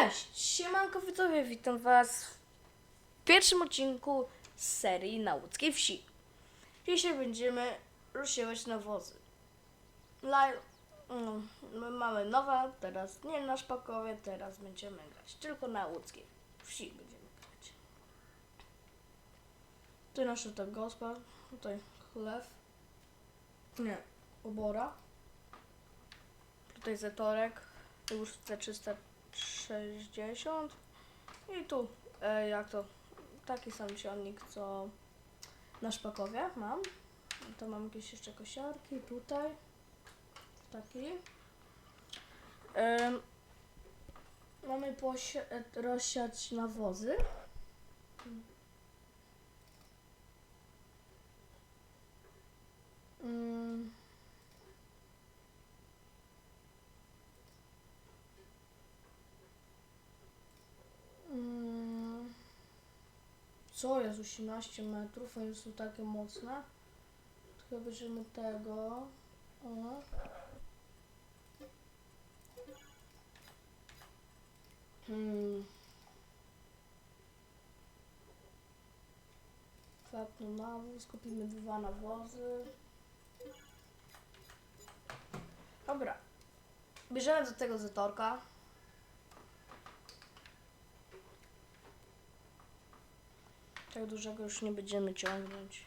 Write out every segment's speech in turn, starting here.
Cześć! Siemanko widzowie, witam was w pierwszym odcinku z serii na łódzkiej wsi. Dzisiaj będziemy rozsiewać nawozy. Live, no, my mamy nowe, teraz nie na Szpakowie, teraz będziemy grać tylko na łódzkiej wsi będziemy grać. Tu nasza ta gospa, tutaj chlew, nie, obora. Tutaj zatorek, już C360 i tu, e, jak to, taki sam silnik co na szpakowie mam. To mam jakieś jeszcze kosiarki, tutaj, taki. Em, mamy e, rozsiać nawozy. Co jest 18 metrów? Oni są takie mocne. Tylko bierzemy tego. O. Hmm. Kwapny nawóz, kupimy dwa nawozy. Dobra. Bierzemy do tego zatorka. Tak dużego już nie będziemy ciągnąć.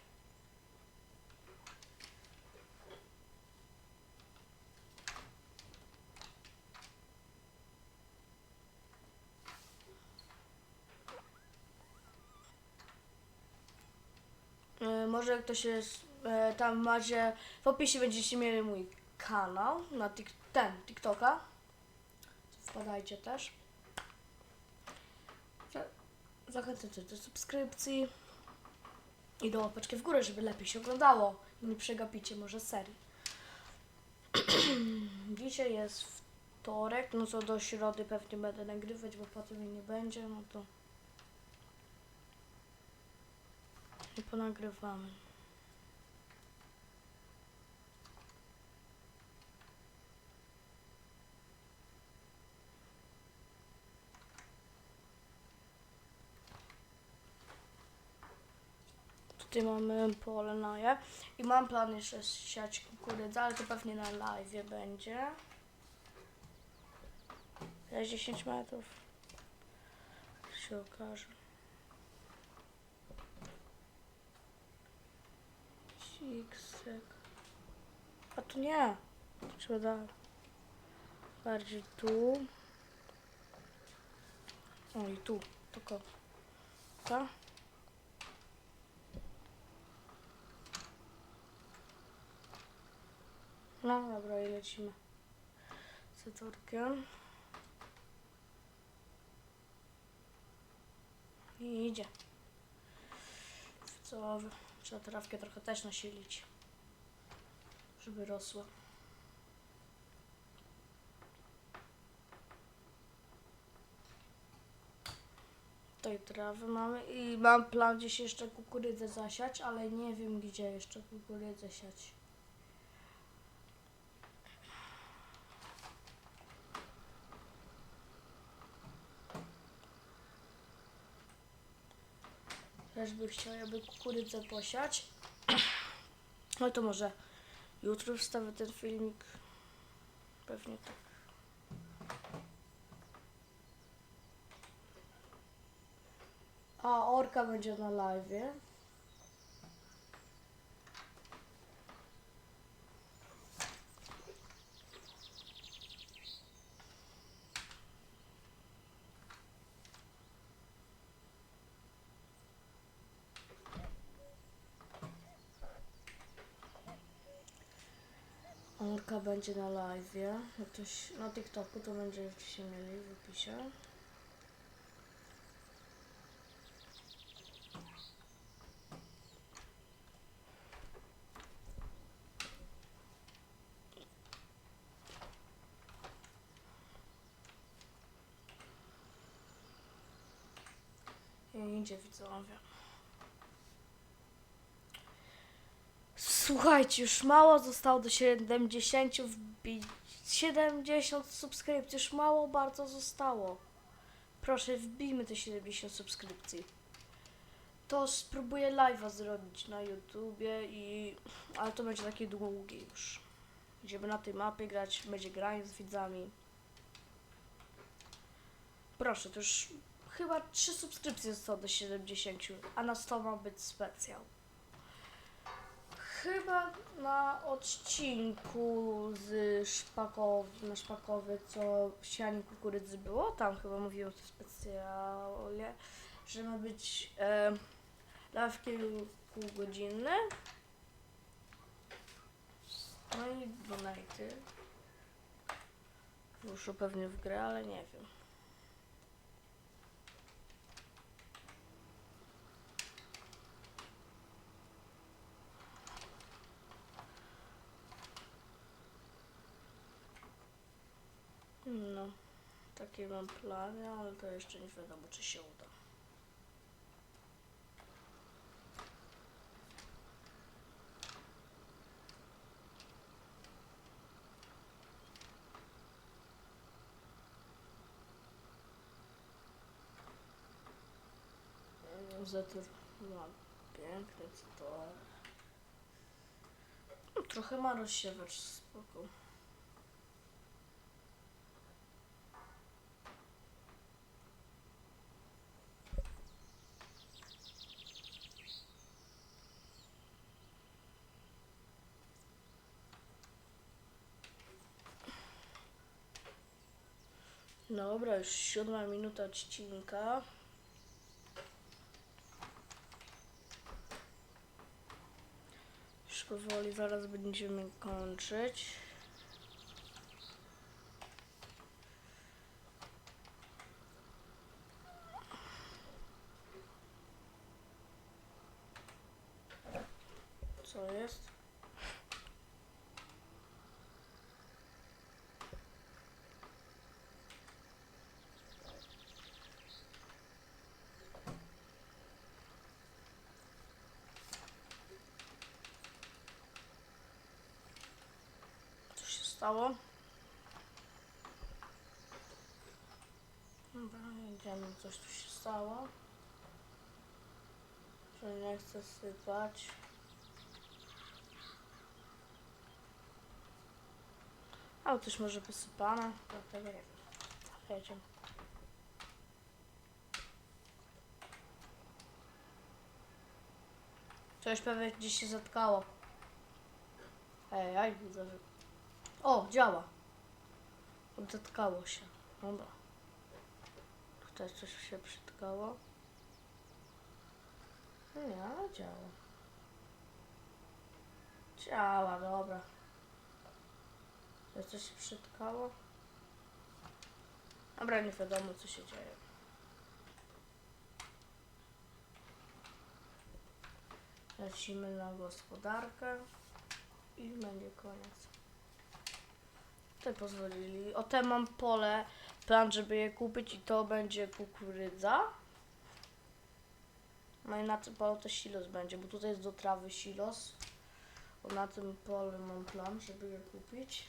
E, Może ktoś jest, e, tam macie, w opisie będziecie mieli mój kanał na tik, ten, TikToka. Wpadajcie też. Za- Zachęcam do subskrypcji i do łapeczki w górę, żeby lepiej się oglądało i nie przegapicie może serii. Dzisiaj jest wtorek, no co do środy pewnie będę nagrywać, bo potem jej nie będzie, no to nie ponagrywamy. Tutaj mamy pole naje i mam plan jeszcze siać kukurydzę, ale to pewnie na live będzie. Za 10 metrów się okaże. Siksek. A tu nie. Trzeba dać. Bardziej tu. O i tu. Tylko. Tak? No dobra i lecimy. Z zatorkiem. I idzie. Co? Trzeba trawkę trochę też nasilić. Żeby rosła. Tutaj trawy mamy i mam plan gdzieś jeszcze kukurydzę zasiać, ale nie wiem gdzie jeszcze kukurydzę siać. Też by chciał, aby kukurydzę posiać. No to może jutro wstawię ten filmik. Pewnie tak. A, Orka będzie na live. Orka będzie na live. Ktoś na TikToku to będziecie mieli w opisie. I idzie widzowie. Słuchajcie, już mało zostało do 70 wbić. 70 subskrypcji, już mało bardzo zostało. Proszę, wbijmy te 70 subskrypcji. To spróbuję live'a zrobić na YouTubie i... Ale to będzie takie długie już. Będziemy na tej mapie grać, będzie granie z widzami. Proszę, to już chyba 3 subskrypcje zostało do 70, a na 100 ma być specjal. Chyba na odcinku z szpakow, na szpakowy, co sianie kukurydzy było, tam chyba mówiłem w tym specjalie, że ma być e, live kilkugodzinny. No i donaty. Ruszę pewnie w grę, ale nie wiem. No, takie mam plany, ale to jeszcze nie wiadomo, czy się uda. Zetor ma piękny, to... No, trochę ma rozsiewacz, spoko. Dobra, już siódma minuta odcinka. Już powoli zaraz będziemy kończyć. Co jest? Co się Dobra, idziemy, coś tu się stało. Że nie chce sypać. Ale też może posypane, dlatego nie wiem. Jedziemy. Coś pewnie gdzieś się zatkało. Ej, ej, widzę. O, działa. Odetkało się. Dobra. Tutaj coś się przytkało. Nie, ale działa. Działa, dobra. Tutaj coś się przytkało. Dobra, nie wiadomo co się dzieje. Lecimy na gospodarkę i będzie koniec. Tutaj pozwolili. O te mam pole, plan, żeby je kupić i to będzie kukurydza. No i na tym polu to silos będzie, bo tutaj jest do trawy silos. Bo na tym polu mam plan, żeby je kupić.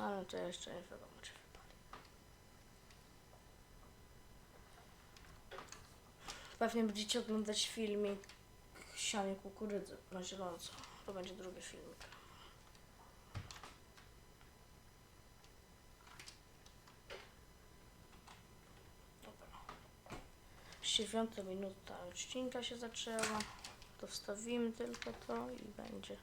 Ale to jeszcze nie wiadomo, czy wypali. Pewnie będziecie oglądać filmik sianie kukurydzy na zielono. To będzie drugi filmik. 9 minuta odcinka się zaczęła. To wstawimy tylko to i będzie.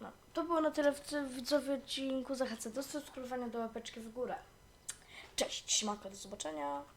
No, to było na tyle w widzowie odcinku. Zachęcam do subskrybowania, do łapeczki w górę. Cześć, śmaka, do zobaczenia.